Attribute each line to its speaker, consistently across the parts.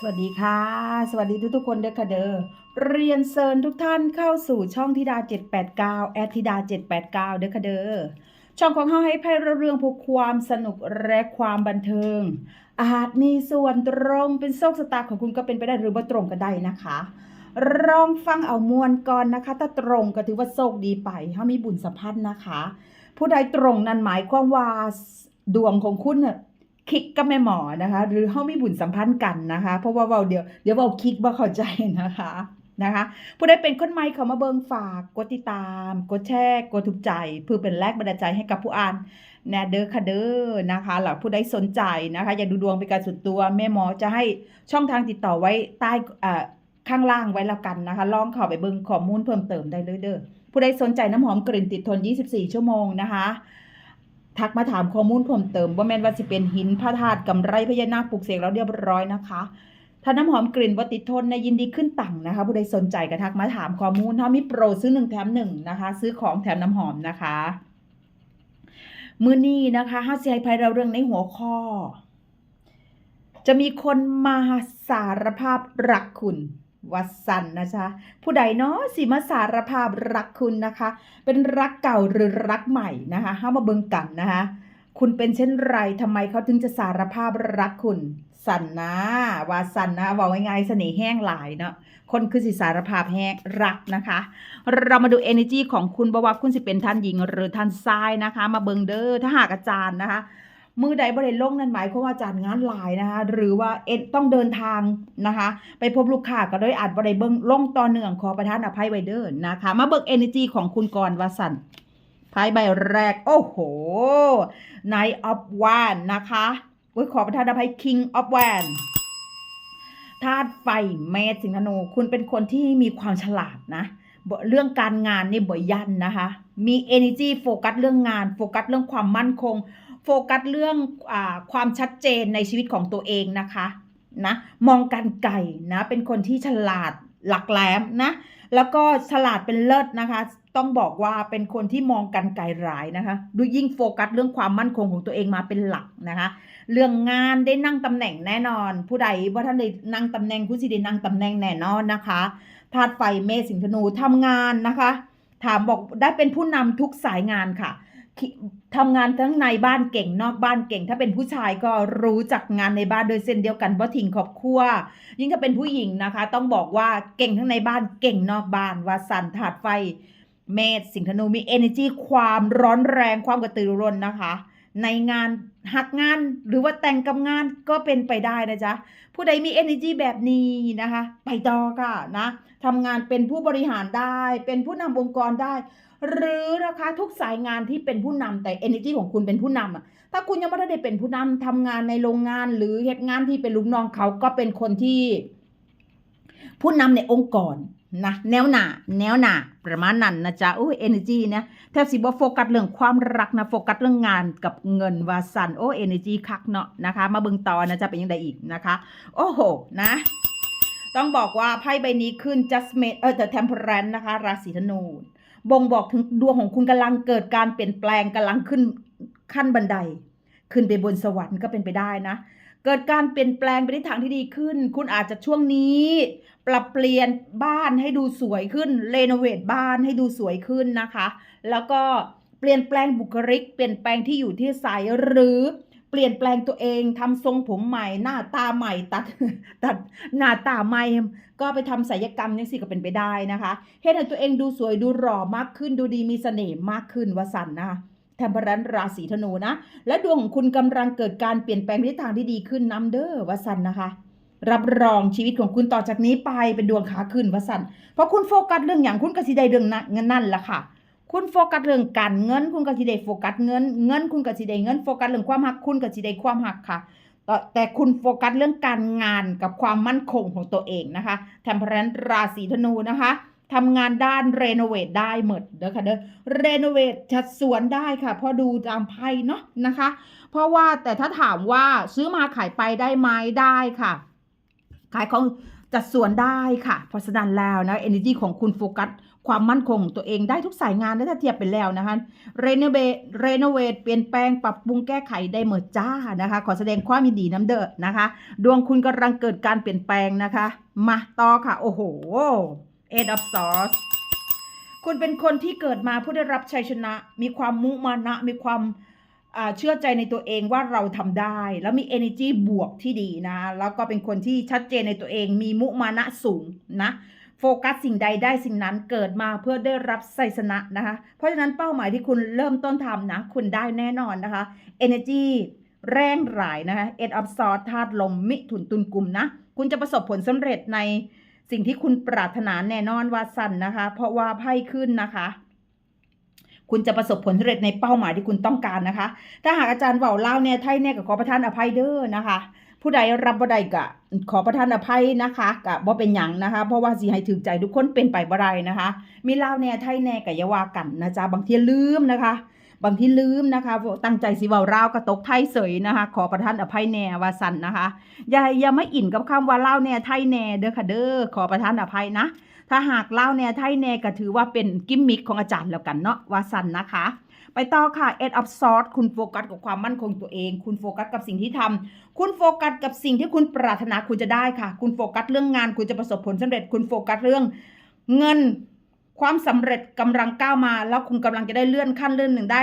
Speaker 1: สวัสดีค่ะ สวัสดีทุกทุกๆคนเด้อค่ะเด้อเรียนเชิญทุกท่านเข้าสู่ช่องธิดา 789 แอดธิดา 789 เด้อค่ะเด้อช่องของเฮาให้ไพ่เรื่องพวกความสนุกและความบันเทิง อาจมีส่วนตรงเป็นโชคชะตาของคุณก็เป็นไปได้หรือว่าตรงก็ได้นะคะลองฟังเอามวลก่อนนะคะ ถ้าตรงก็ถือว่าโชคดีไปเฮามีบุญสัมพันธ์นะคะ ผู้ใดตรงนั้นหมายความว่าดวงของคุณน่ะ คลิกกับแม่หมอนะคะ หรือเฮามีบุญสัมพันธ์กันนะคะ เพราะว่าเว้าเดี๋ยวเดี๋ยวเว้าคลิกบ่เข้าใจนะคะนะคะผู้ใดเป็นคนใหม่เข้ามาเบิงฝากกดติดตาม กดแชร์กดถูกใจ เพื่อเป็นแรงบันดาลใจให้กับผู้อ่านแนเด้อค่ะเด้อนะคะหลักผู้ใดสนใจนะคะ อยากดูดวงเป็นการส่วนตัวแม่หมอจะให้ช่องทางติดต่อไว้ใต้อ่าข้างล่างไว้แล้วกันนะคะ ลองเข้าไปเบิงข้อมูลเพิ่มเติมได้เลยเด้อผู้ใดสนใจน้ำหอมกลิ่นติดทน 24 ชั่วโมงนะคะ ทักมาถามข้อมูลเพิ่มเติมว่าแม่นว่าสิเป็นหินพระธาตุกำไรพญานาคปลูกเสกแล้วเรียบร้อยนะคะถ้าน้ำหอมกลิ่นวัติดทนในะยินดีขึ้นตังนะคะ ผู้ใดสนใจก็ทักมาถามข้อมูลถ้ามีโปรซื้อหนึ่งแถมหนึ่งนะคะ ซื้อของแถมน้ำหอมนะคะมือนี้นะคะห้าเสียภัยเราเรื่องในหัวข้อ จะมีคนมาสารภาพรักคุณ วัดสันนะจ๊ะผู้ใดเนาะสิมาสารภาพรักคุณนะคะ เป็นรักเก่าหรือรักใหม่นะคะห้ามาเบิงกันนะคะ คุณเป็นเช่นไรทำไมเขาถึงจะสารภาพรักคุณสันนะวาสันนะบอกง่ายๆเสน่ห์แห้งหลายเนาะคนคือสิสารภาพแห้งรักนะคะ เรามาดู energy ของคุณบ่ว่าคุณสิเป็นท่านหญิงหรือท่านชายนะคะ มาเบิงเดอ้อถ้าหากอาจารย์นะคะ มือใดบริเวณลงนั่นหมายความว่าจารย์งานหลายนะคะหรือว่าเอ็ดต้องเดินทางนะคะ ไปพบลูกค้าก็เลยอาจบริเบิงลงต่อเนื่องขอประทานอภัยไว้เด้อนะคะ มาเบิก energy ของคุณก่อนว่าสันไพ่ใบแรก โอ้โห Knight of Wands นะคะอุ้ยขอประทานอภัย King of Wands ธาตุไฟเมษสิงธนู คุณเป็นคนที่มีความฉลาดนะเรื่องการงานนี่บ่ยันนะคะ มี energy โฟกัสเรื่องงาน โฟกัสเรื่องความมั่นคง โฟกัสเรื่องอความชัดเจนในชีวิตของตัวเองนะคะนะมองการไก่นะเป็นคนที่ฉลาดหลักแหลมนะแล้วก็ฉลาดเป็นเลิศนะคะ ต้องบอกว่าเป็นคนที่มองกันไกลหลายนะคะ ดูยิ่งโฟกัสเรื่องความมั่นคงของตัวเองมาเป็นหลักนะคะ เรื่องงานได้นั่งตำแหน่งแน่นอน ผู้ใดว่าท่านได้นั่งตำแหน่งผู้สิได้นั่งตำแหน่งแน่นอนนะคะธาตุไฟเมษสิงธนูทำงานนะคะ ถามบอกได้เป็นผู้นำทุกสายงานค่ะ ทำงานทั้งในบ้านเก่งนอกบ้านเก่ง ถ้าเป็นผู้ชายก็รู้จักงานในบ้านโดยเส้นเดียวกันว่าทิ้งครอบครัวยิ่งถ้าเป็นผู้หญิงนะคะ ต้องบอกว่าเก่งทั้งในบ้านเก่งนอกบ้านวาสันถาดไฟ เมษสิงธนูมี energy ความร้อนแรงความกระตือรือร้นนะคะ ในงานหักงานหรือว่าแต่งกับงานก็เป็นไปได้นะจ๊ะ ผู้ใดมี energy แบบนี้นะคะ ไปต่อค่ะนะทำงานเป็นผู้บริหารได้ เป็นผู้นำองค์กรได้ หรือนะคะทุกสายงานที่เป็นผู้นำแต่ energy ของคุณเป็นผู้นำอะถ้าคุณยังไม่ได้เป็นผู้นำทำงานในโรงงานหรือเหตุงานที่เป็นลูกน้องเขาก็เป็นคนที่ ผู้นำในองค์กรนะแนวหนาแนวหนาประมาณนั้นนะจ๊ะโอ้ย energy นะแทบสิบ่โฟกัสเรื่องความรักนะโฟกัสเรื่องงานกับเงินว่าสันโอ้ energy คักเนาะนะคะ มาเบิ่งต่อนะจะเป็นยังไงอีกนะคะ โอ้โหนะ ต้องบอกว่าไพ่ใบนี้ขึ้น judgment เออ the temperance นะคะ ราศีธนู บ่งบอกถึงดวงของคุณกำลังเกิดการเปลี่ยนแปลงกำลังขึ้นขั้นบันได ขึ้นไปบนสวรรค์ก็เป็นไปได้นะ เกิดการเปลี่ยนแปลงไปในทางที่ดีขึ้น คุณอาจจะช่วงนี้ ปรับเปลี่ยนบ้านให้ดูสวยขึ้นเรโนเวทบ้านให้ดูสวยขึ้นนะคะ แล้วก็เปลี่ยนแปลงบุคลิก เปลี่ยนแปลงที่อยู่ที่ใสหรือ เปลี่ยนแปลงตัวเองทำทรงผมใหม่หน้าตาใหม่ตัดตัดหน้าตาใหม่ ก็ไปทำศัลยกรรมยังสิก็เป็นไปได้นะคะเฮ็ดให้ตัวเองดูสวยดูหล่อมากขึ้นดูดีมีเสน่ห์มากขึ้นวสันนะคะแทมพรันราศีธนูนะ และดวงของคุณกำลังเกิดการเปลี่ยนแปลงในทางที่ดีขึ้นน้ำเด้อวสันนะคะรับรองชีวิตของคุณต่อจากนี้ไปเป็นดวงขาขึ้นวสันเพราะคุณโฟกัสเรื่องอย่างคุณกสิได้เรื่องนั้นเงินนั่นแหละค่ะ คุณโฟกัสเรื่องการเงิน คุณก็สิได้โฟกัสเงิน เงินคุณก็สิได้เงิน โฟกัสเรื่องความหัก คุณก็สิได้ความหักค่ะ แต่คุณโฟกัสเรื่องการงานกับความมั่นคงของตัวเองนะคะแทมเพรันราศีธนูนะคะทำงานด้านเรโนเวทได้หมดเด้อค่ะเด้อเรโนเวทชัดสวนได้ค่ะเพอดูตามไพ่เนาะนะคะ เพราะว่าแต่ถ้าถามว่าซื้อมาขายไปได้ไหมได้ค่ะ ขายของ จัดส่วนได้ค่ะ เพราะฉะนั้นแล้วนะ energy ของคุณโฟกัสความมั่นคงของตัวเองได้ทุกสายงานนะถ้าเทียบไปแล้วนะคะ renovate renovate เปลี่ยนแปลงปรับปรุงแก้ไขได้เหมดจ้านะคะ ขอแสดงความยินดีน้ำเด้อนะคะ ดวงคุณกำลังเกิดการเปลี่ยนแปลงนะคะ มาต่อค่ะ โอ้โห eight of swords คุณเป็นคนที่เกิดมาผู้ได้รับชัยชนะ มีความมุมานะ มีความ เชื่อใจในตัวเองว่าเราทำได้ แล้วมี energy บวกที่ดีนะ แล้วก็เป็นคนที่ชัดเจนในตัวเอง มีมุมานะสูงนะโฟกัสสิ่งใดได้สิ่งนั้นเกิดมาเพื่อได้รับชัยชนะนะคะ เพราะฉะนั้นเป้าหมายที่คุณเริ่มต้นทำนะ คุณได้แน่นอนนะคะ energy แรงหลายนะคะ eight of swords ธาตุลมมิถุนตุลกุมนะ คุณจะประสบผลสำเร็จในสิ่งที่คุณปรารถนาแน่นอนว่าสันนะคะ เพราะว่าไพ่ขึ้นนะคะ คุณจะประสบผลสำเร็จในเป้าหมายที่คุณต้องการนะคะ ถ้าหากอาจารย์เว่าเล่าเนี่ยไทยเนี่ยกับขอประทานอภัยเด้อนะคะ ผู้ใดรับบ่ได้กะขอประทานอภัยนะคะกะบ่เป็นหยังนะคะ เพราะว่าสิให้ถึกใจทุกคนเป็นไปบ่ได้นะคะ มีเล่าแน่ไทยแน่กะอย่าวากันนะจ๊ะบางทีลืมนะคะบางทีลืมนะคะ ตั้งใจสิเว้าลาวก็ตกไทยเสยนะคะ ขอประทานอภัยแน่ว่าสันนะคะ อย่าอย่ามาอินกับคำว่าเล่าแน่ไทยแน่เด้อค่ะเด้อขอประทานอภัยนะ ถ้าหากเล่าวแน่ไทยแน่ก็ถือว่าเป็นกิมมิคของอาจารย์แล้วกันเนาะว่าสันนะคะ ไปต่อค่ะ eight of swords คุณโฟกัสกับความมั่นคงตัวเอง คุณโฟกัสกับสิ่งที่ทำคุณโฟกัสกับสิ่งที่คุณปรารถนาคุณจะได้ค่ะ คุณโฟกัสเรื่องงาน คุณจะประสบผลสำเร็จ คุณโฟกัสเรื่อง เงินความสำเร็จกำลังก้าวมา แล้วคุณกำลังจะได้เลื่อนขั้นเลื่อนหนึ่งได้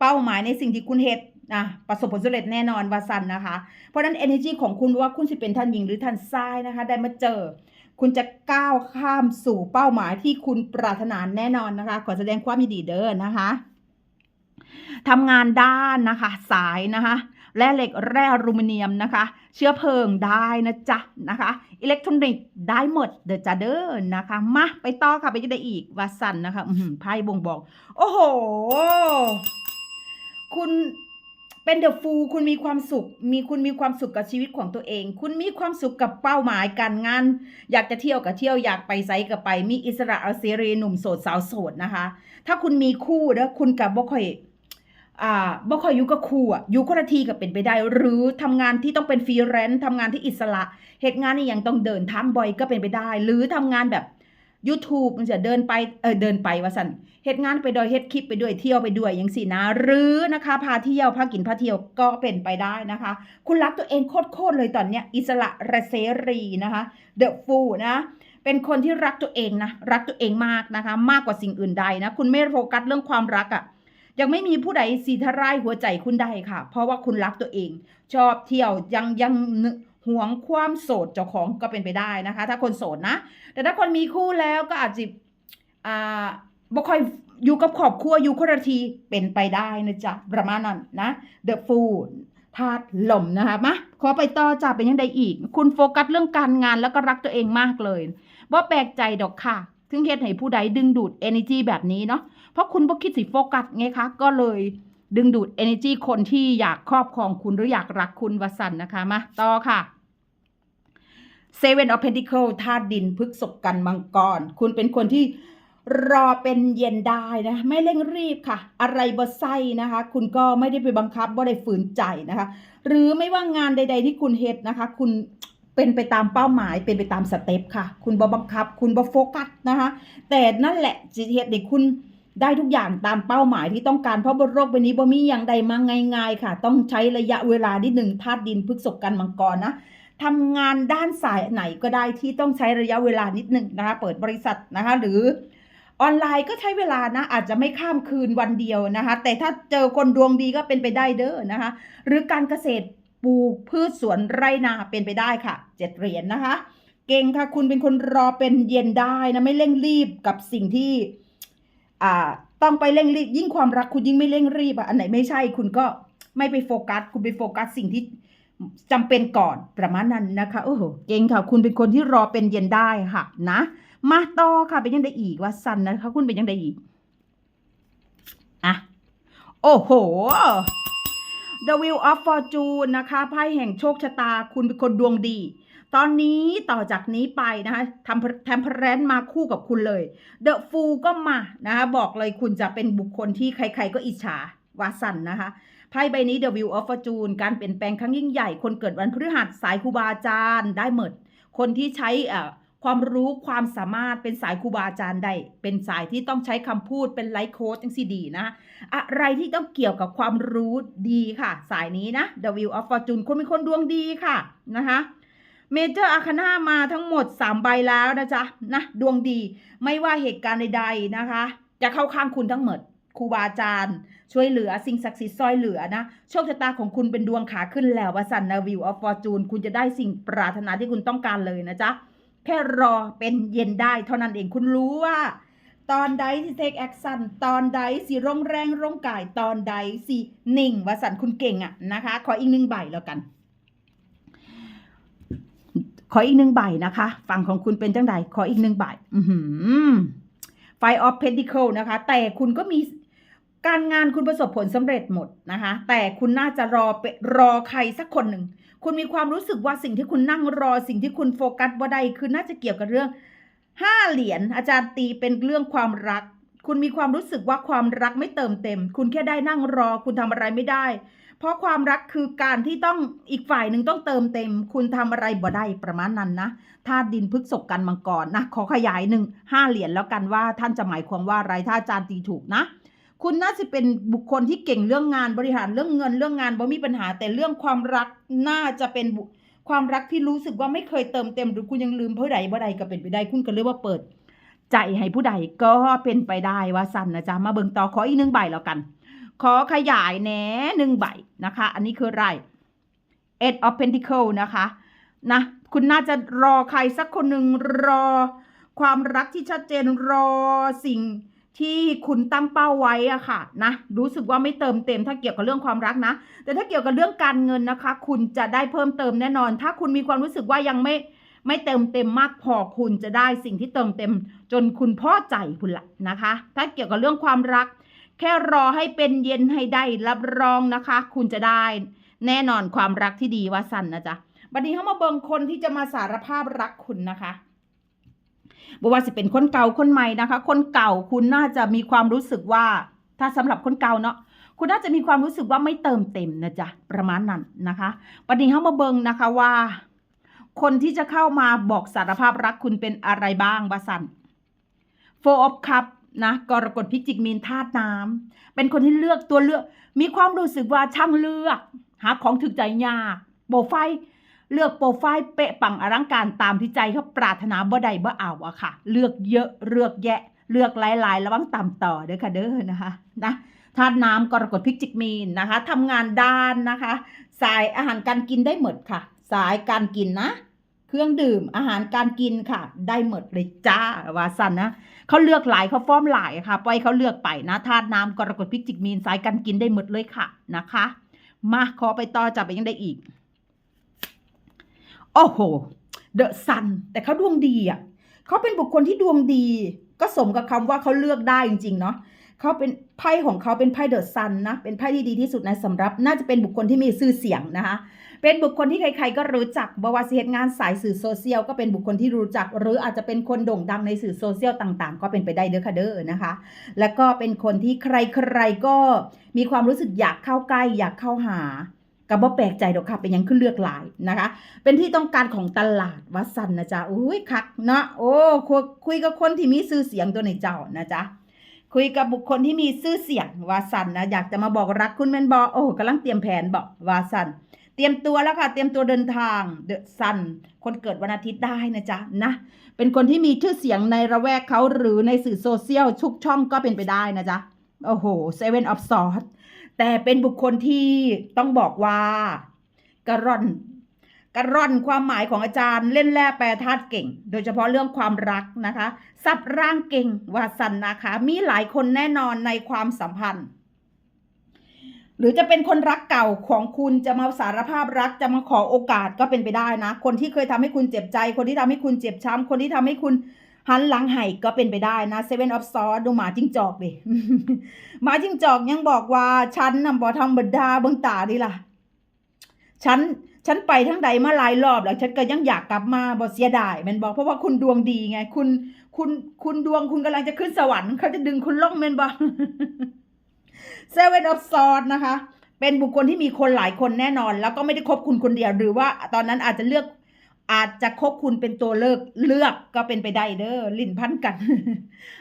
Speaker 1: เป้าหมายในสิ่งที่คุณเหตุนะประสบผลสำเร็จแน่นอนวาสันนะคะ เพราะฉะนั้น energy ของคุณว่าคุณจะเป็นท่านหญิงหรือท่านชายนะคะ ได้มาเจอ คุณจะก้าวข้ามสู่เป้าหมายที่คุณปรารถนาแน่นอนนะคะ ขอแสดงความยินดีเด้อนะคะทำงานด้านนะคะ สายนะคะแร่เหล็กแร่อลูมิเนียมนะคะ เชื้อเพลิงได้นะจ๊ะนะคะ อิเล็กทรอนิกส์ได้หมดเดอจ้าเด้อนะคะ มาไปต่อค่ะไปจะได้อีกวาสันนะคะอือหือไพ่บ่งบอก โอ้โห คุณ เป็นเดอะฟูลคุณมีความสุข มีคุณมีความสุขกับชีวิตของตัวเอง คุณมีความสุขกับเป้าหมายการงาน อยากจะเที่ยวกับเที่ยวอยากไปไซกับไป มีอิสระเอาเสรีหนุ่มโสดสาวโสดนะคะ ถ้าคุณมีคู่แล้วคุณกับบ่ค่อยอ่าบ่ค่อยอยู่กับคู่อะอยู่คนละทีก็เป็นไปได้ หรือทำงานที่ต้องเป็นฟรีแลนซ์ทำงานที่อิสระ เหตุงานนี่ยังต้องเดินทางบ่อยก็เป็นไปได้ หรือทำงานแบบ YouTube มันจะเดินไปเออเดินไปว่าสันเหตุงานไปโดยเฮ็ดคลิปไปด้วยเที่ยวไปด้วยอย่างสินะ หรือนะคะพาเที่ยวพากินพาเที่ยวก็เป็นไปได้นะคะ คุณรักตัวเองโคตรๆเลยตอนเนี้ยอิสระและเสรีนะคะเดอะฟูนะเป็นคนที่รักตัวเองนะรักตัวเองมากนะคะ มากกว่าสิ่งอื่นใดนะ คุณไม่โฟกัสเรื่องความรักอะ่ะยังไม่มีผู้ใดสีทรายหัวใจคุณได้ค่ะ เพราะว่าคุณรักตัวเอง ชอบเที่ยวยังยัง หวงความโสดเจ้าของก็เป็นไปได้นะคะ ถ้าคนโสดนะ แต่ถ้าคนมีคู่แล้วก็อาจจะอ่าบ่ค่อยอยู่กับครอบครัวอยู่คนละทีเป็นไปได้นะจ๊ะประมาณนั้นนะ The Fool ธาตุลมนะคะมาขอไปต่อจ้ะเป็นยังไงอีก คุณโฟกัสเรื่องการงานแล้วก็รักตัวเองมากเลยว่าแปลกใจดอกค่ะถึงเหตุให้ผู้ใดดึงดูด energy แบบนี้เนาะเพราะคุณบ่คิดสิโฟกัสไงคะก็เลยดึงดูด energy คนที่อยากครอบครองคุณหรืออยากรักคุณวสันนะคะมาต่อค่ะ Seven of Pentacles ธาตุดินพฤกษกกันมังกร คุณเป็นคนที่รอเป็นเย็นได้นะ ไม่เร่งรีบค่ะ อะไรบ่ไส้นะคะ คุณก็ไม่ได้ไปบังคับบ่ได้ฝืนใจนะคะ หรือไม่ว่างานใด ๆ ที่คุณเฮ็ดนะคะ คุณเป็นไปตามเป้าหมาย เป็นไปตามสเต็ปค่ะ คุณบ่บังคับ คุณบ่โฟกัสนะคะ แต่นั่นแหละจิตเฮ็ดให้คุณได้ทุกอย่างตามเป้าหมายที่ต้องการเพราะบนโลกใบนี้บ่มีอย่างใดมาง่าย ๆ ค่ะ ต้องใช้ระยะเวลานิดหนึ่งธาตุดินพฤกษกกันมังกรนะ ทำงานด้านสายไหนก็ได้ที่ต้องใช้ระยะเวลานิดหนึ่งนะคะ เปิดบริษัทนะคะ หรือออนไลน์ก็ใช้เวลานะ อาจจะไม่ข้ามคืนวันเดียวนะคะ แต่ถ้าเจอคนดวงดีก็เป็นไปได้เด้อนะคะ หรือการเกษตรปลูกพืชสวนไร่นาเป็นไปได้ค่ะเจ็ดเหรียญนะคะ เก่งค่ะคุณเป็นคนรอเป็นเย็นได้นะไม่เร่งรีบกับสิ่งที่อ่าต้องไปเร่งรีบยิ่งความรักคุณยิ่งไม่เร่งรีบอะอันไหนไม่ใช่คุณก็ไม่ไปโฟกัส คุณไปโฟกัสสิ่งที่ จำเป็นก่อนประมาณนั้นนะคะโอ้โหเก่งค่ะ คุณเป็นคนที่รอเป็นเย็นได้ค่ะนะ มาต่อค่ะเป็นยังไงอีกว่าสันนะคะคุณเป็นยังไงอีกอะโอ้โห The Wheel of Fortune นะคะไพ่แห่งโชคชะตาคุณเป็นคนดวงดี ตอนนี้ต่อจากนี้ไปนะคะทำแทมเพลนมาคู่กับคุณเลย The Fool ก็มานะคะบอกเลยคุณจะเป็นบุคคลที่ใคร ๆ ก็อิจฉาวาสันนะคะ ไพ่ใบนี้ The Wheel of Fortune การเปลี่ยนแปลงครั้งยิ่งใหญ่ คนเกิดวันพฤหัสสายครูบาอาจารย์ได้หมด คนที่ใช้ความรู้ความสามารถเป็นสายครูบาอาจารย์ได้เป็นสายที่ต้องใช้คำพูดเป็นไลฟ์โค้ชจังสิดีนะ อะไรที่ต้องเกี่ยวกับความรู้ดีค่ะ สายนี้นะ The Wheel of Fortune คุณเป็นคนดวงดีค่ะนะคะเมเจอร์อาคานามาทั้งหมด 3 ใบแล้วนะจ๊ะนะดวงดีไม่ว่าเหตุการณ์ใดๆนะคะ จะเข้าข้างคุณทั้งหมด ครูบาอาจารย์ ช่วยเหลือสิ่งศักดิ์สิทธิ์ซอยเหลือนะ โชคชะตาของคุณเป็นดวงขาขึ้นแล้ววสันนาวิวออฟฟอร์จูนคุณจะได้สิ่งปรารถนาที่คุณต้องการเลยนะจ๊ะ แค่รอเป็นเย็นได้เท่านั้นเองคุณรู้ว่า ตอนใดที่เทคแอคชั่นตอนใดสิร่งแรงร่งกายตอนใดสินิ่งวสันคุณเก่งอะนะคะ ขออีกหนึ่งใบแล้วกัน ขออีกหนึ่งใบนะคะฝั่งของคุณเป็นจังใดขออีกหนึ่งใบอือหือไฟออฟเพนติเคิลนะคะ แต่คุณก็มี การงานคุณประสบผลสำเร็จหมดนะคะ แต่คุณน่าจะรอไปรอใครสักคนหนึ่ง คุณมีความรู้สึกว่าสิ่งที่คุณนั่งรอสิ่งที่คุณโฟกัสว่าใดคือน่าจะเกี่ยวกับเรื่องห้าเหรียญอาจารย์ตีเป็นเรื่องความรัก คุณมีความรู้สึกว่าความรักไม่เติมเต็ม คุณแค่ได้นั่งรอ คุณทำอะไรไม่ได้ เพราะความรักคือการที่ต้องอีกฝ่ายหนึ่งต้องเติมเต็ม คุณทำอะไรบ่ได้ประมาณนั้นนะธาตุดินพฤกษกกันมังกรนะขอขยายหนึ่งห้าเหรียญแล้วกันว่าท่านจะหมายความว่าอะไรถ้าอาจารย์ตีถูกนะ คุณน่าจะเป็นบุคคลที่เก่งเรื่องงานบริหารเรื่องเงินเรื่องงานบ่มีปัญหา แต่เรื่องความรักน่าจะเป็นความรักที่รู้สึกว่าไม่เคยเติมเต็ม หรือคุณยังลืมผู้ใดบ่ใดก็เป็นไปได้ คุณก็เรียกว่าเปิด ใจให้ผู้ใดก็เป็นไปได้ว่าสั้นนะจ๊ะมาเบิ่งต่อขออีกหนึ่งใบแล้วกัน ขอขยายแหน่หนึ่งใบนะคะ อันนี้คือไร Eight of Pentacle นะคะนะคุณน่าจะรอใครสักคนหนึ่งรอ ความรักที่ชัดเจนรอสิ่ง ที่คุณตั้งเป้าไว้อะค่ะนะรู้สึกว่าไม่เติมเต็มถ้าเกี่ยวกับเรื่องความรักนะ แต่ถ้าเกี่ยวกับเรื่องการเงินนะคะ คุณจะได้เพิ่มเติมแน่นอน ถ้าคุณมีความรู้สึกว่ายังไม่ไม่เติมเต็มมากพอคุณจะได้สิ่งที่เติมเต็ม จนคุณพอใจคุณละนะคะ ถ้าเกี่ยวกับเรื่องความรัก แค่รอให้เป็นเย็นให้ได้รับรองนะคะ คุณจะได้ แน่นอนความรักที่ดีว่าสันนะจ๊ะบัดนี้เขามาเบิงคนที่จะมาสารภาพรักคุณนะคะ บอกว่าสิเป็นคนเก่าคนใหม่นะคะ คนเก่าคุณน่าจะมีความรู้สึกว่า ถ้าสำหรับคนเก่าเนาะคุณน่าจะมีความรู้สึกว่าไม่เติมเต็มนะจ๊ะประมาณนั้นนะคะบัดนี้เข้ามาเบิงนะคะว่า คนที่จะเข้ามาบอกสารภาพรักคุณเป็นอะไรบ้างบาสัน Four of Cup นะกรกฎพิจิกมีนธาตุน้ำเป็นคนที่เลือกตัวเลือก มีความรู้สึกว่าช่างเลือก หาของถึกใจยากโปรไฟ เลือกโปรไฟล์เป๊ะปังอลังการตามที่ใจเขาปรารถนาบ่ใดบ่เอาอะค่ะ เลือกเยอะเลือกแยะ เลือกหลายๆระวังต่ำต่อเด้อค่ะเด้อนะคะนะธาตุน้ำกรกฎพิจิกมีนนะคะทำงานด้านนะคะ สายอาหารการกินได้หมดค่ะ สายการกินนะ เครื่องดื่มอาหารการกินค่ะ ได้หมดเลยจ้าวาสันนะเขาเลือกหลายเขาฟ้อมหลายค่ะปล่อยเขาเลือกไปนะธาตุน้ำกรกฎพิจิกมีน สายการกินได้หมดเลยค่ะนะคะ มาขอไปต่อจับไปยังได้อีก โอ้โห เดอะซัน แต่เขาดวงดีอะเขาเป็นบุคคลที่ดวงดี ก็สมกับคำว่าเขาเลือกได้จริง ๆ เนาะเขาเป็นไพ่ของเขาเป็นไพ่เดอะซันนะ เป็นไพ่ที่ดีที่สุดในสำหรับน่าจะเป็นบุคคลที่มีชื่อเสียงนะคะ เป็นบุคคลที่ใครๆก็รู้จักบวาสิเหตุงานสายสื่อโซเชียลก็เป็นบุคคลที่รู้จัก หรืออาจจะเป็นคนโด่งดังในสื่อโซเชียลต่างๆ ก็เป็นไปได้เด้อค่ะเด้อนะคะ แล้วก็เป็นคนที่ใครๆก็มีความรู้สึกอยากเข้าใกล้อยากเข้าหา กับบ่แปลกใจดอกค่ะ เป็นยังขึ้นเลือกหลายนะคะ เป็นที่ต้องการของตลาดวัดสันนะจ๊ะอุ้ยคักเนาะโอ้คุยกับคนที่มีชื่อเสียงตัวในเจ้านะจ๊ะคุยกับบุคคลที่มีชื่อเสียงวาสันนะอยากจะมาบอกรักคุณแมนบอโอ้กำลังเตรียมแผนบอกวาสันเตรียมตัวแล้วค่ะ เตรียมตัวเดินทางเดอะซันคนเกิดวันอาทิตย์ได้นะจ๊ะนะเป็นคนที่มีชื่อเสียงในระแวกเขาหรือในสื่อโซเชียลทุกช่องก็เป็นไปได้นะจ๊ะโอ้โหเซเว่นออฟซอส แต่เป็นบุคคลที่ต้องบอกว่ากระร่อนกระร่อนความหมายของอาจารย์เล่นแร่แปรธาตุเก่ง โดยเฉพาะเรื่องความรักนะคะซับร่างเก่งวาสันนะคะ มีหลายคนแน่นอนในความสัมพันธ์ หรือจะเป็นคนรักเก่าของคุณจะมาสารภาพรักจะมาขอโอกาสก็เป็นไปได้นะ คนที่เคยทำให้คุณเจ็บใจ คนที่ทำให้คุณเจ็บช้ำคนที่ทำให้คุณ หันหลังให้ก็เป็นไปได้นะเซเว่นออฟซอสดูหมาจิ้งจอกดิหมาจิ้งจอกยังบอกว่าฉันน่ะบ่ธรรมดาเบิ่งตาดิล่ะฉันฉันไปทั้งใดมาหลายรอบแล้วฉันก็ยังอยากกลับมาบ่เสียดายแมันบอกเพราะว่าคุณดวงดีไง คุณคุณคุณดวงคุณกำลังจะขึ้นสวรรค์เขาจะดึงคุณลงแมันบอกเซเว่นออฟซอสนะคะ เป็นบุคคลที่มีคนหลายคนแน่นอน แล้วก็ไม่ได้คบคุณคนเดียวหรือว่าตอนนั้นอาจจะเลือก อาจจะคบคุณเป็นตัวเลือกเลือกก็เป็นไปได้เด้อลิ้นพันกัน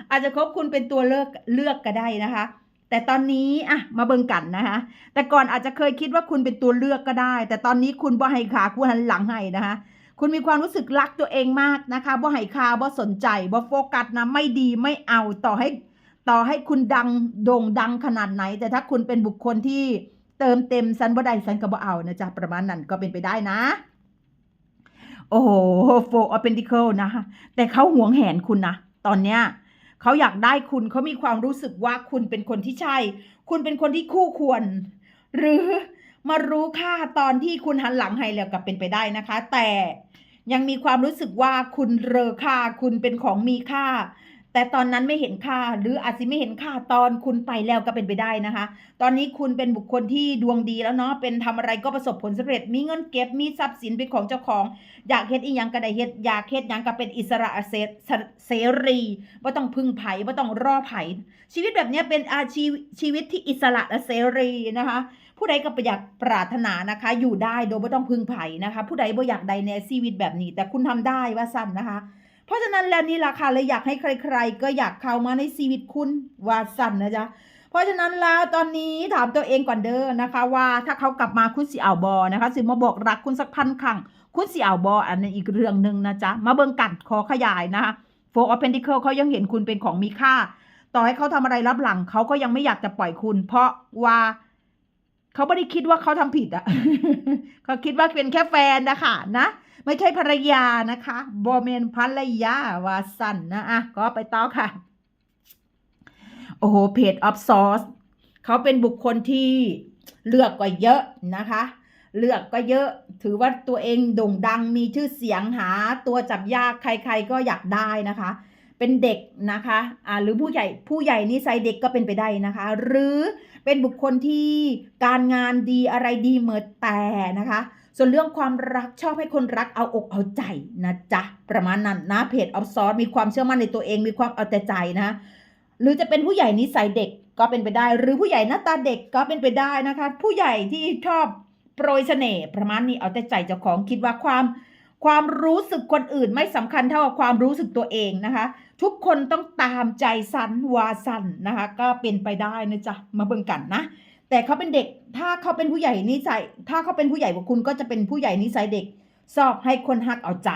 Speaker 1: อาจจะคบคุณเป็นตัวเลือกเลือกก็ได้นะคะ แต่ตอนนี้อะมาเบิ่งกันนะคะ แต่ก่อนอาจจะเคยคิดว่าคุณเป็นตัวเลือกก็ได้ แต่ตอนนี้คุณบ่ให้ขาคุณหันหลังให้นะคะ คุณมีความรู้สึกรักตัวเองมากนะคะบ่ให้คาบ่สนใจบ่โฟกัสนะไม่ดีไม่เอาต่อให้ต่อให้คุณดังโด่งดังขนาดไหน แต่ถ้าคุณเป็นบุคคลที่เติมเต็มสันบ่ได้สันก็บ่เอานะจ๊ะประมาณนั้นก็เป็นไปได้นะ โอ้โหโฟออเปนติเคิลนะคะ แต่เขาหวงแหนคุณนะ ตอนเนี้ยเขาอยากได้คุณเขามีความรู้สึกว่าคุณเป็นคนที่ใช่ คุณเป็นคนที่คู่ควร หรือมารู้ค่าตอนที่คุณหันหลังให้แล้วกับเป็นไปได้นะคะ แต่ยังมีความรู้สึกว่าคุณเรอค่า คุณเป็นของมีค่า แต่ตอนนั้นไม่เห็นค่า หรืออาจจะไม่เห็นค่าตอนคุณไปแล้วก็เป็นไปได้นะคะ ตอนนี้คุณเป็นบุคคลที่ดวงดีแล้วเนาะเป็นทำอะไรก็ประสบผลสำเร็จ มีเงินเก็บมีทรัพย์สินเป็นของเจ้าของ อยากเฮ็ดอีหยังก็ได้เฮ็ดอยากเฮ็ดหยังก็เป็นอิสระเสเสรีบ่ต้องพึ่งไผบ่ต้องรอไผ่ชีวิตแบบนี้เป็นอาชีพชีวิตที่อิสระและเสรีนะคะ ผู้ใดก็อยากปรารถนานะคะ อยู่ได้โดยไม่ต้องพึ่งไผ่นะคะ ผู้ใดบ่อยากใดในชีวิตแบบนี้ แต่คุณทำได้ว่าสั้นนะคะ เพราะฉะนั้นแล้วนี่ราคาเลยอยากให้ใคร ๆ ก็อยากเข้ามาในชีวิตคุณว่าสั้นนะจ๊ะเพราะฉะนั้นแล้วตอนนี้ถามตัวเองก่อนเด้อนะคะ ว่าถ้าเขากลับมาคุณสิเอาบอนะคะสิมาบอกรักคุณสักพันครั้งคุณสิเอาบออันนั้นอีกเรื่องหนึ่งนะจ๊ะมาเบิ่งกันขอขยายนะคะโฟร์ออเพนติเคิลเขายังเห็นคุณเป็นของมีค่า ต่อให้เขาทำอะไรรับหลังเขาก็ยังไม่อยากจะปล่อยคุณ เพราะว่า เขาไม่ได้คิดว่าเขาทำผิดอะเขาคิดว่าเป็นแค่แฟนนะคะนะ ไม่ใช่ภรรยานะคะบอเมนภรรยาวาสันนะอะก็ไปต่อค่ะ โอ้โหเพจออฟซอสเขาเป็นบุคคลที่เลือกก็เยอะนะคะ เลือกก็เยอะ ถือว่าตัวเองโด่งดังมีชื่อเสียงหา ตัวจับยากใคร ๆ ก็อยากได้นะคะ เป็นเด็กนะคะ อ่าหรือผู้ใหญ่ผู้ใหญ่นิสัยเด็กก็เป็นไปได้นะคะ หรือ เป็นบุคคลที่การงานดีอะไรดีเหมือแต่นะคะ ส่วนเรื่องความรักชอบให้คนรักเอาอกเอาใจนะจ๊ะ ประมาณนั้นนะเพจออฟซอสมีความเชื่อมั่นในตัวเองมีความเอาแต่ใจนะ หรือจะเป็นผู้ใหญ่นิสัยเด็กก็เป็นไปได้ หรือผู้ใหญ่หน้าตาเด็กก็เป็นไปได้นะคะ ผู้ใหญ่ที่ชอบโปรยเสน่ห์ประมาณนี้เอาแต่ใจเจ้าของคิดว่าความ ความรู้สึกคนอื่นไม่สำคัญเท่ากับความรู้สึกตัวเองนะคะ ทุกคนต้องตามใจสันวาสันนะคะ ก็เป็นไปได้นะจ๊ะมาเบิ่งกันนะ แต่เขาเป็นเด็กถ้าเขาเป็นผู้ใหญ่นิสัยถ้าเขาเป็นผู้ใหญ่กว่าคุณก็จะเป็นผู้ใหญ่นิสัยเด็กสอบให้คนฮักเอาใจ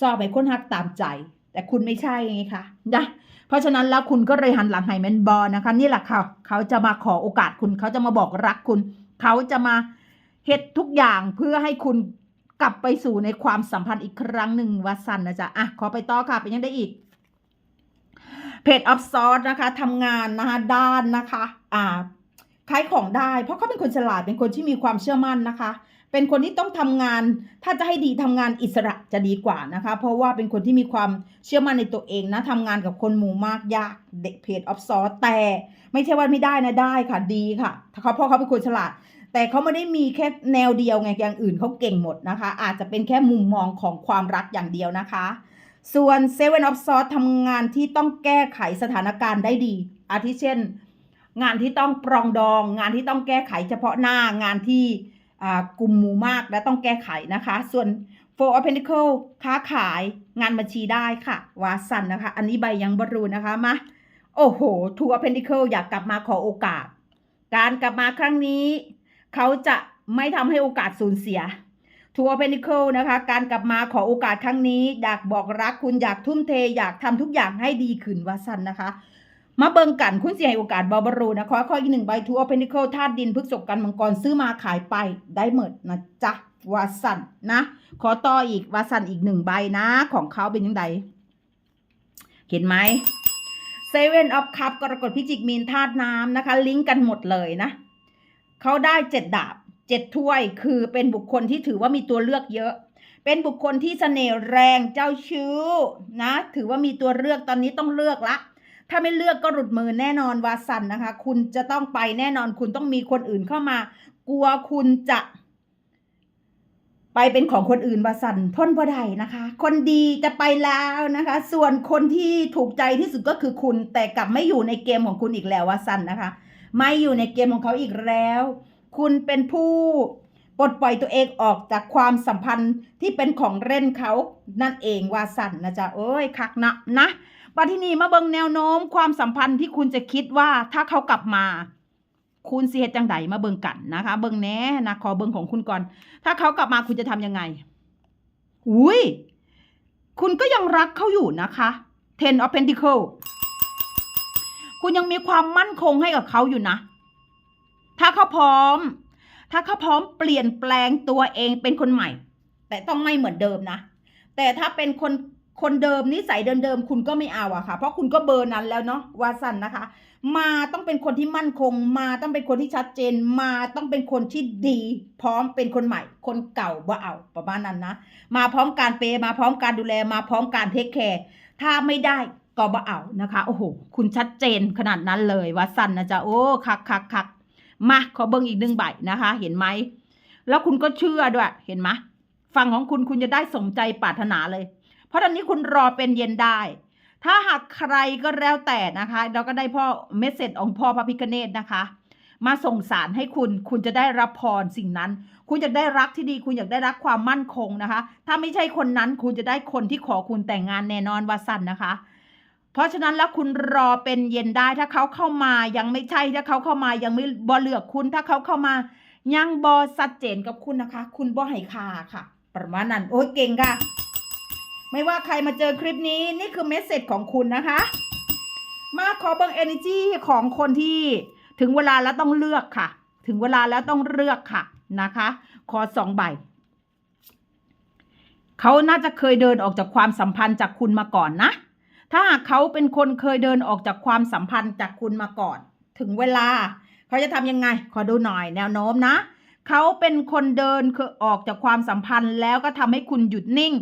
Speaker 1: สอบให้คนฮักตามใจ แต่คุณไม่ใช่ไงคะนะเพราะฉะนั้นแล้วคุณก็เลยหันหลังให้แมนบอลนะคะ นี่แหละค่ะเขาจะมาขอโอกาสคุณเขาจะมาบอกรักคุณ เขาจะมาเฮ็ดทุกอย่างเพื่อให้คุณ กลับไปสู่ในความสัมพันธ์อีกครั้งหนึ่งวัสันนะจ๊ะอะขอไปต่อค่ะเป็นยังได้อีกเพจออฟซอร์นะคะทำงานนะคะด้านนะคะอ่าขายของได้ เพราะเขาเป็นคนฉลาดเป็นคนที่มีความเชื่อมั่นนะคะ เป็นคนที่ต้องทำงาน ถ้าจะให้ดีทำงานอิสระจะดีกว่านะคะ เพราะว่าเป็นคนที่มีความเชื่อมั่นในตัวเองนะทำงานกับคนหมู่มากยากเด็กเพจออฟซอร์แต่ไม่ใช่ว่าไม่ได้นะได้ค่ะดีค่ะเขาเพราะเขาเป็นคนฉลาด แต่เขาไม่ได้มีแค่แนวเดียวไงอย่างอื่นเขาเก่งหมดนะคะ อาจจะเป็นแค่มุมมองของความรักอย่างเดียวนะคะ ส่วน Seven of Swords ทำงานที่ต้องแก้ไขสถานการณ์ได้ดี อาทิเช่น งานที่ต้องปรองดอง งานที่ต้องแก้ไขเฉพาะหน้างานที่กลุ่มหมู่มากและต้องแก้ไขนะคะ ส่วน Four of Pentacles ค้าขายงานบัญชีได้ค่ะ วาสันนะคะ อันนี้ใบยังบรูนะคะมาโอ้โห Two of Pentacles อยากกลับมาขอโอกาส การกลับมาครั้งนี้ เขาจะไม่ทำให้โอกาสสูญเสียทัวร์เพนิเคิลนะคะ การกลับมาขอโอกาสครั้งนี้ อยากบอกรักคุณอยากทุ่มเท อยากทำทุกอย่างให้ดีขึ้นวาสันนะคะมาเบิงกันคุณเสียให้โอกาสบาบารูนะขอข้ออีกหนึ่งใบทัวร์เพนิเคิลธาตุดินพฤกษกกันมังกรซื้อมาขายไปได้หมดนะจ๊ะวาสันนะ ขอต่ออีกวาสันอีกหนึ่งใบนะ ของเขาเป็นยังไงเห็นไหมเซเว่นออฟคัพกรกฎพิจิกมีนธาตุน้ำนะคะ ลิงก์กันหมดเลยนะ เขาได้เจ็ดดาบเจ็ดถ้วยคือเป็นบุคคลที่ถือว่ามีตัวเลือกเยอะ เป็นบุคคลที่เสน่ห์แรงเจ้าชู้นะ ถือว่ามีตัวเลือกตอนนี้ต้องเลือกละ ถ้าไม่เลือกก็หลุดมือแน่นอนวาสันนะคะ คุณจะต้องไปแน่นอนคุณต้องมีคนอื่นเข้ามา กลัวคุณจะไปเป็นของคนอื่นวาสันทนบ่ได้นะคะ คนดีจะไปแล้วนะคะ ส่วนคนที่ถูกใจที่สุดก็คือคุณแต่กลับไม่อยู่ในเกมของคุณอีกแล้ววาสันนะคะ ไม่อยู่ในเกมของเขาอีกแล้ว คุณเป็นผู้ปลดปล่อยตัวเองออกจากความสัมพันธ์ที่เป็นของเล่นเขานั่นเองว่าสั่นนะจ๊ะเอ้ยคักนะนะบัที่นี่มาเบิงแนวโน้มความสัมพันธ์ที่คุณจะคิดว่าถ้าเขากลับมา คุณเสียจังไดมาเบิงกันนะคะ เบิงแน่นะขอเบิงของคุณก่อน ถ้าเขากลับมาคุณจะทำยังไงอุ้ยคุณก็ยังรักเขาอยู่นะคะ Ten of Pentacle คุณยังมีความมั่นคงให้กับเขาอยู่นะ ถ้าเขาพร้อม ถ้าเขาพร้อมเปลี่ยนแปลงตัวเองเป็นคนใหม่ แต่ต้องไม่เหมือนเดิมนะ แต่ถ้าเป็นคนคนเดิมนิสัยเดิมๆคุณก็ไม่เอาอะค่ะ เพราะคุณก็เบอร์นั้นแล้วเนาะวาสันนะคะ มาต้องเป็นคนที่มั่นคง มาต้องเป็นคนที่ชัดเจน มาต้องเป็นคนที่ดี พร้อมเป็นคนใหม่ คนเก่าบ่เอาประมาณนั้นนะ มาพร้อมการเปมาพร้อมการดูแลมาพร้อมการเทคแคร์ถ้าไม่ได้ ก็บ่เอานะคะโอ้โหคุณชัดเจนขนาดนั้นเลยว่าสั้นนะจ๊ะโอ้คักคักคักมาขอเบิ้งอีกหนึ่งใบนะคะ เห็นไหมแล้วคุณก็เชื่อด้วยเห็นไหมฝั่งของคุณคุณจะได้สมใจปรารถนาเลย เพราะตอนนี้คุณรอเป็นเย็นได้ ถ้าหากใครก็แล้วแต่นะคะ เราก็ได้พ่อเมสเซจของพ่อพระพิคเนตนะคะ มาส่งสารให้คุณ คุณจะได้รับพรสิ่งนั้น คุณอยากได้รักที่ดี คุณอยากได้รักความมั่นคงนะคะ ถ้าไม่ใช่คนนั้นคุณจะได้คนที่ขอคุณแต่งงานแน่นอนว่าสั้นนะคะ เพราะฉะนั้นแล้วคุณรอเป็นเย็นได้ถ้าเขาเข้ามายังไม่ใช่ถ้าเขาเข้ามายังไม่บอเลือกคุณถ้าเขาเข้ามา ยังบอสัดเจนกับคุณนะคะ คุณบอให้ค่าค่ะ ประมาณนั้นโอ้ยเก่งค่ะ ไม่ว่าใครมาเจอคลิปนี้นี่คือเมสเซจของคุณนะคะ มาขอเบิง energy ของคนที่ถึงเวลาแล้วต้องเลือกค่ะ ถึงเวลาแล้วต้องเลือกค่ะนะคะ ขอสองใบเขาน่าจะเคยเดินออกจากความสัมพันธ์จากคุณมาก่อนนะ ถ้าหากเขาเป็นคนเคยเดินออกจากความสัมพันธ์จากคุณมาก่อน ถึงเวลา เขาจะทำยังไง ขอดูหน่อยแนวโน้มนะ เขาเป็นคนเดินคือออกจากความสัมพันธ์แล้วก็ทำให้คุณหยุดนิ่ง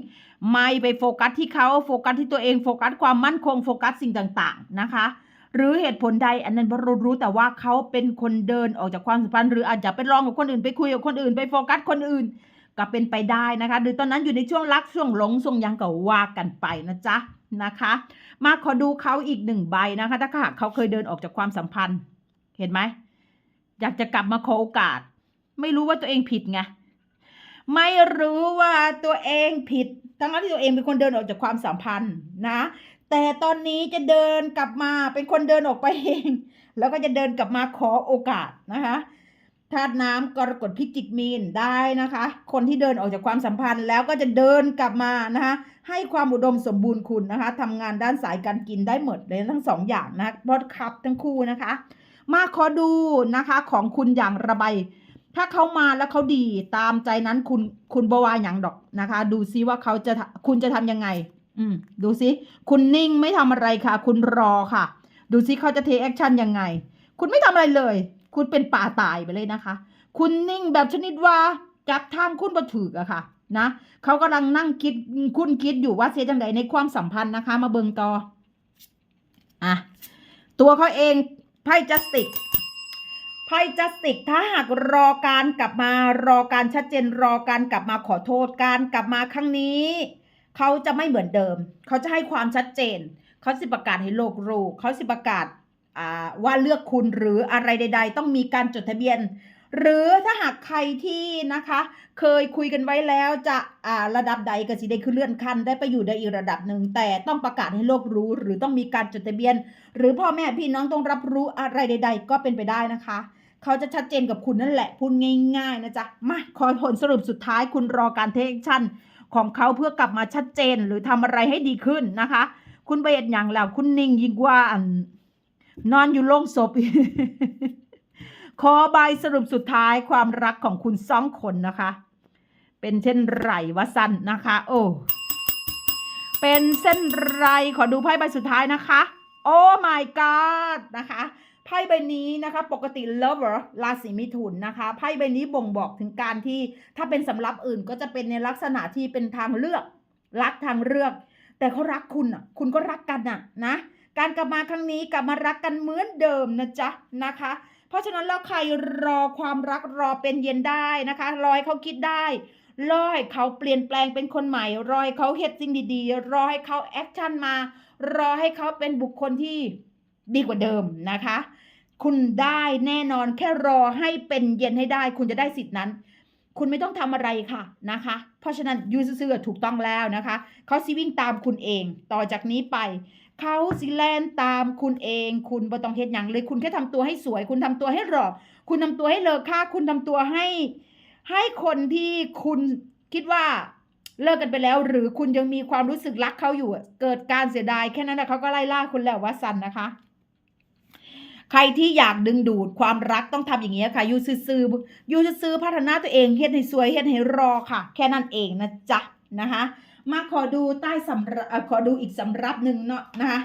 Speaker 1: ไม่ไปโฟกัสที่เขาโฟกัสที่ตัวเองโฟกัสความมั่นคงโฟกัสสิ่งต่างๆนะคะหรือเหตุผลใดอันนั้นบรู้รู้แต่ว่าเขาเป็นคนเดินออกจากความสัมพันธ์หรืออาจจะไปลองกับคนอื่นไปคุยกับคนอื่นไปโฟกัสคนอื่น ก็เป็นไปได้นะคะ หรือตอนนั้นอยู่ในช่วงรักช่วงหลงช่วงยังก็ว่ากันไปนะจ๊ะ นะคะ มาขอดูเขาอีกหนึ่งใบนะคะ ถ้าหากเขาเคยเดินออกจากความสัมพันธ์ เห็นไหม อยากจะกลับมาขอโอกาส ไม่รู้ว่าตัวเองผิดไง ไม่รู้ว่าตัวเองผิด ทั้งที่ตัวเองเป็นคนเดินออกจากความสัมพันธ์นะ แต่ตอนนี้จะเดินกลับมาเป็นคนเดินออกไปเอง แล้วก็จะเดินกลับมาขอโอกาสนะคะ ธาตุน้ำกรกฎพิจิกมีนได้นะคะ คนที่เดินออกจากความสัมพันธ์แล้วก็จะเดินกลับมานะคะ ให้ความอุดมสมบูรณ์คุณนะคะทำงานด้านสายการกินได้หมดเลยทั้งสองอย่างนะเพราะครับทั้งคู่นะคะ มาขอดูนะคะของคุณอย่างระบายถ้าเขามาแล้วเขาดีตามใจนั้นคุณคุณบวาอย่างดอกนะคะ ดูซิว่าเขาจะคุณจะทำยังไง อืมดูซิคุณนิ่งไม่ทำอะไรค่ะ คุณรอค่ะ ดูซิเขาจะเทแอคชั่นยังไง คุณไม่ทำอะไรเลย คุณเป็นป่าตายไปเลยนะคะ คุณนิ่งแบบชนิดว่าจับทางคุณบ่ถืออะค่ะนะเขากำลังนั่งคิดคุณคิดอยู่ว่าเสียจังไดในความสัมพันธ์นะคะ มาเบิงต่ออะตัวเขาเองไพ่จัสติกไพ่จัสติกถ้าหากรอการกลับมารอการชัดเจนรอการกลับมาขอโทษการกลับมาครั้งนี้ เขาจะไม่เหมือนเดิม เขาจะให้ความชัดเจน เขาสิประกาศให้โลกรู้เขาสิประกาศ ว่าเลือกคุณหรืออะไรใด ๆ ต้องมีการจดทะเบียน หรือถ้าหากใครที่นะคะ เคยคุยกันไว้แล้วจะระดับใดก็สิได้คือเลื่อนขั้นได้ไปอยู่ในอีกระดับหนึ่งแต่ต้องประกาศให้โลกรู้ หรือต้องมีการจดทะเบียน หรือพ่อแม่พี่น้องต้องรับรู้อะไรใด ๆ ก็เป็นไปได้นะคะเขาจะชัดเจนกับคุณนั่นแหละ พูดง่าย ๆ นะจ๊ะ มาขอยผลสรุปสุดท้ายคุณรอการเทคชั่น ของเขาเพื่อกลับมาชัดเจนหรือทำอะไรให้ดีขึ้นนะคะ คุณไปเห็นอย่างแล้วคุณนิ่งยิ่งกว่าอั นอนอยู่โล่งศพขอใบสรุปสุดท้ายความรักของคุณสองคนนะคะ เป็นเช่นไรวะสันนะคะ โอ้ เป็นเส้นไรขอดูไพ่ใบสุดท้ายนะคะ โอ้ my god นะคะไพ่ใบนี้นะคะปกติ lover ราศีมิถุนนะคะไพ่ใบนี้บ่งบอกถึงการที่ถ้าเป็นสำรับอื่นก็จะเป็นในลักษณะที่เป็นทางเลือก รักทางเลือก แต่เขารักคุณอะ คุณก็รักกันอะนะ การกลับมาครั้งนี้กลับมารักกันเหมือนเดิมนะจ๊ะนะคะ เพราะฉะนั้นแล้วใครรอความรักรอเป็นเย็นได้นะคะรอให้เขาคิดได้รอให้เขาเปลี่ยนแปลงเป็นคนใหม่ รอให้เขาเฮ็ดสิ่งดีๆ รอให้เขาแอคชั่นมา รอให้เขาเป็นบุคคลที่ดีกว่าเดิมนะคะ คุณได้แน่นอนแค่รอให้เป็นเย็นให้ได้ คุณจะได้สิทธินั้น คุณไม่ต้องทำอะไรค่ะนะคะ เพราะฉะนั้นยูซื่อถูกต้องแล้วนะคะ เขาสิวิ่งตามคุณเอง ต่อจากนี้ไป เขาสิแลนตามคุณเอง คุณบ่ต้องเฮ็ดหยังเลย คุณแค่ทำตัวให้สวย คุณทำตัวให้หล่อคุณทำตัวให้เลอค่า คุณทำตัวให้ ให้คนที่คุณคิดว่าเลิกกันไปแล้ว หรือคุณยังมีความรู้สึกรักเขาอยู่ เกิดการเสียดายแค่นั้นนะเขาก็ไล่ล่าคุณแล้วว่าสันนะคะ ใครที่อยากดึงดูดความรักต้องทำอย่างนี้ค่ะยูซื่อๆอยูซื่อพัฒนาตัวเองเฮ็ดให้สวยเฮ็ดให้รอค่ะ แค่นั้นเองนะจ๊ะนะคะ มาขอดูใต้สำรับขอดูอีกสำรับหนึ่งเนาะนะคะ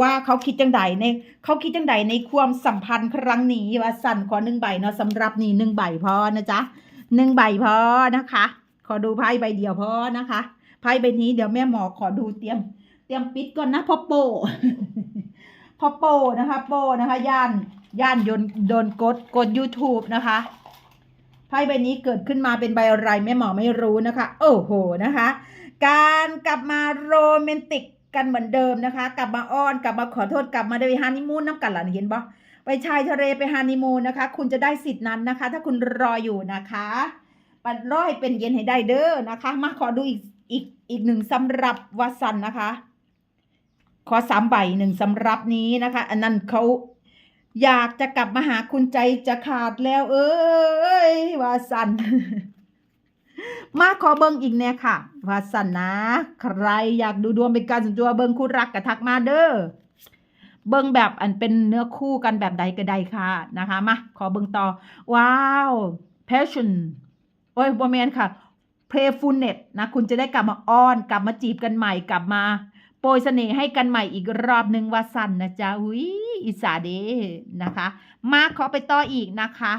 Speaker 1: ว่าเขาคิดจังใดในเขาคิดจังใดในความสัมพันธ์ครั้งนี้ว่าสั่นขอหนึ่งใบเนาะสำรับนี่หนึ่งใบพอนะจ๊ะหนึ่งใบพอนะคะ ขอดูไพ่ใบเดียวพอนะคะไพ่ใบนี้เดี๋ยวแม่หมอขอดูเตรียม เตรียมปิดก่อนนะพ่อโปพ่อโปนะคะ โปนะคะย่านย่านโยนโดนกดกด YouTube นะคะไพ่ใบนี้เกิดขึ้นมาเป็นใบอะไรแม่หมอไม่รู้นะคะ โอ้โหนะคะ การกลับมาโรแมนติกกันเหมือนเดิมนะคะ กลับมาอ้อนกลับมาขอโทษกลับมาได้ไปฮันนีมูนน้ำกันหล่ะเห็นปะไปชายทะเลไปฮันนีมูนนะคะ คุณจะได้สิทธิ์นั้นนะคะ ถ้าคุณรออยู่นะคะปัดร้อยเป็นเย็นให้ได้เด้อนะคะ มาขอดูอีกอีกอีกหนึ่งสำหรับวัสันนะคะ ขอสามใบหนึ่งสำหรับนี้นะคะ อันนั้นเขาอยากจะกลับมาหาคุณใจจะขาดแล้ว เอ้ยวาสัน มาขอเบิ้งอีกเนี่ยค่ะวาสนนะใครอยากดูดวงเป็นการส่วนตัวเบิ้งคู่รักกระทักมาเด้อเบิ้งแบบอันเป็นเนื้อคู่กันแบบใดก็ได้ค่ะนะคะมาขอเบิ้งต่อ ว้าว passion โอ้ยบอมแมนค่ะ playfulness นะคุณจะได้กลับมาอ้อนกลับมาจีบกันใหม่กลับมาโปรยเสน่ห์ให้กันใหม่อีกรอบหนึ่งวาสันนะจ๊ะอุ้ยอิสาเดนะคะ มาขอไปต่ออีกนะคะ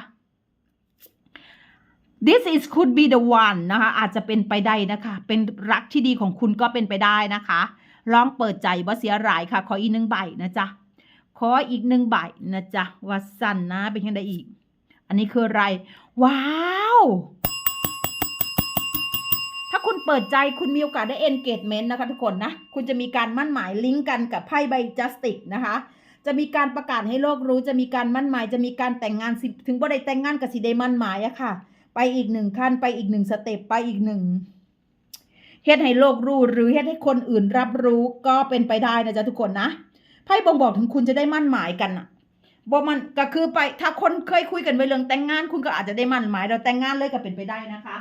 Speaker 1: this is could be the one นะคะอาจจะเป็นไปได้นะคะ เป็นรักที่ดีของคุณก็เป็นไปได้นะคะลองเปิดใจว่าเสียหายค่ะ ขออีกหนึ่งใบนะจ๊ะขออีกหนึ่งใบนะจ๊ะว่าสั้นนะเป็นยังไงอีก อันนี้คืออะไร ว้าวถ้าคุณเปิดใจคุณมีโอกาสได้ engagement นะคะทุกคนนะ คุณจะมีการมั่นหมายลิงก์กันกับไพ่ใบ justice นะคะจะมีการประกาศให้โลกรู้จะมีการมั่นหมาย จะมีการแต่งงานถึงบ่ได้แต่งงานกับสิได้มั่นหมายอะค่ะ ไปอีกหนึ่งขั้นไปอีกหนึ่งสเต็ปไปอีกหนึ่งเฮ็ดให้โลกรู้หรือเฮ็ดให้คนอื่นรับรู้ก็เป็นไปได้นะจ๊ะทุกคนนะไพ่บ่งบอกถึงคุณจะได้มั่นหมายกันอะบ่มันก็คือไปถ้าคนเคยคุยกันไว้เรื่องแต่งงาน คุณก็อาจจะได้มั่นหมาย เราแต่งงานเลยก็เป็นไปได้นะคะ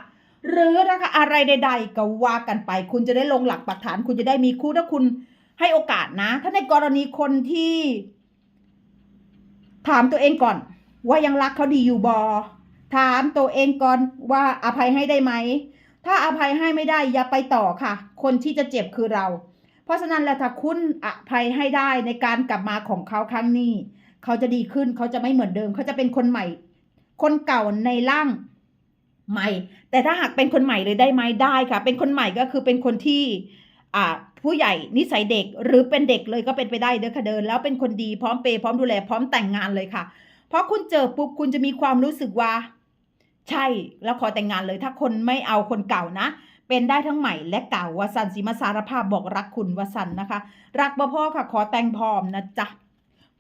Speaker 1: หรือนะคะอะไรใด ๆ ก็ว่ากันไป คุณจะได้ลงหลักปักฐาน คุณจะได้มีคู่ถ้าคุณให้โอกาสนะ ถ้าในกรณีคนที่ ถามตัวเองก่อน ว่ายังรักเขาดีอยู่บอ ถามตัวเองก่อนว่าอภัยให้ได้ไหม ถ้าอภัยให้ไม่ได้อย่าไปต่อค่ะ คนที่จะเจ็บคือเรา เพราะฉะนั้นแล้วถ้าคุณอภัยให้ได้ในการกลับมาของเขาครั้งนี้ เขาจะดีขึ้นเขาจะไม่เหมือนเดิม เขาจะเป็นคนใหม่ คนเก่าในร่างใหม่ แต่ถ้าหากเป็นคนใหม่เลยได้ไหมได้ค่ะ เป็นคนใหม่ก็คือเป็นคนที่ผู้ใหญ่นิสัยเด็กหรือเป็นเด็กเลยก็เป็นไปได้เด้อค่ะเดิน แล้วเป็นคนดีพร้อมเปย์พร้อมดูแลพร้อมแต่งงานเลยค่ะ เพราะคุณเจอปุ๊บคุณจะมีความรู้สึกว่า ใช่แล้วขอแต่งงานเลยถ้าคนไม่เอาคนเก่านะ เป็นได้ทั้งใหม่และเก่าวสันสีมาสารภาพบอกรักคุณวสันนะคะ รักบ่พ่อค่ะ ขอแต่งพร้อมนะจ๊ะ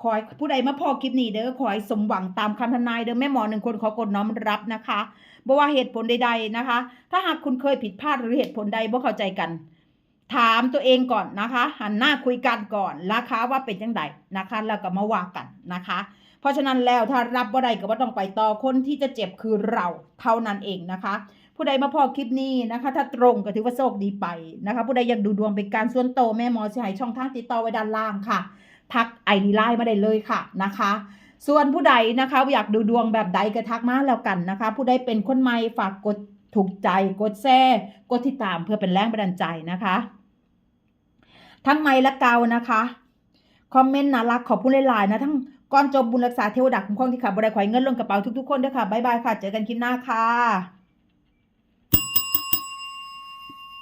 Speaker 1: ขอผู้ใดมาพอคลิปนี้เด้อขอให้สมหวังตามคำทนายเด้อแม่หมอหนึ่งคนขอกดน้อมรับนะคะบ่ว่าเหตุผลใดๆนะคะ ถ้าหากคุณเคยผิดพลาดหรือเหตุผลใดบ่เข้าใจกัน ถามตัวเองก่อนนะคะ หันหน้าคุยกันก่อนนะคะว่าเป็นจังไดนะคะ แล้วก็มาว่ากันนะคะ เพราะฉะนั้นแล้วถ้ารับบ่ได้ก็บ่าต้องไปต่อคนที่จะเจ็บคือเราเท่านั้นเองนะคะ ผู้ใดมาพอคลิปนี้นะคะ ถ้าตรงก็ถือว่าโชคดีไปนะคะ ผู้ใดอยากดูดวงเป็นการส่วนโตแม่หมอสิให้ช่องทางติดต่อไว้ด้านล่างค่ะ ทักไอดีไลน์มาได้เลยค่ะนะคะส่วนผู้ใดนะคะอยากดูดวงแบบใดก็ทักมาแล้วกันนะคะ ผู้ใดเป็นคนใหม่ฝากกดถูกใจกดแชร์กดติดตามเพื่อเป็นแรงบันดาลใจนะคะ ทั้งไม้และเกานะคะ คอมเมนต์น่ารักขอบคุณหลายๆนะทั้ง ก่อนจบบุญรักษาเทวดาคุ้มครองที่ขับบริขวายเงินลงกระเป๋าทุกๆคนด้วยค่ะบ๊ายบายค่ะ เจอกันคลิปหน้าค่ะ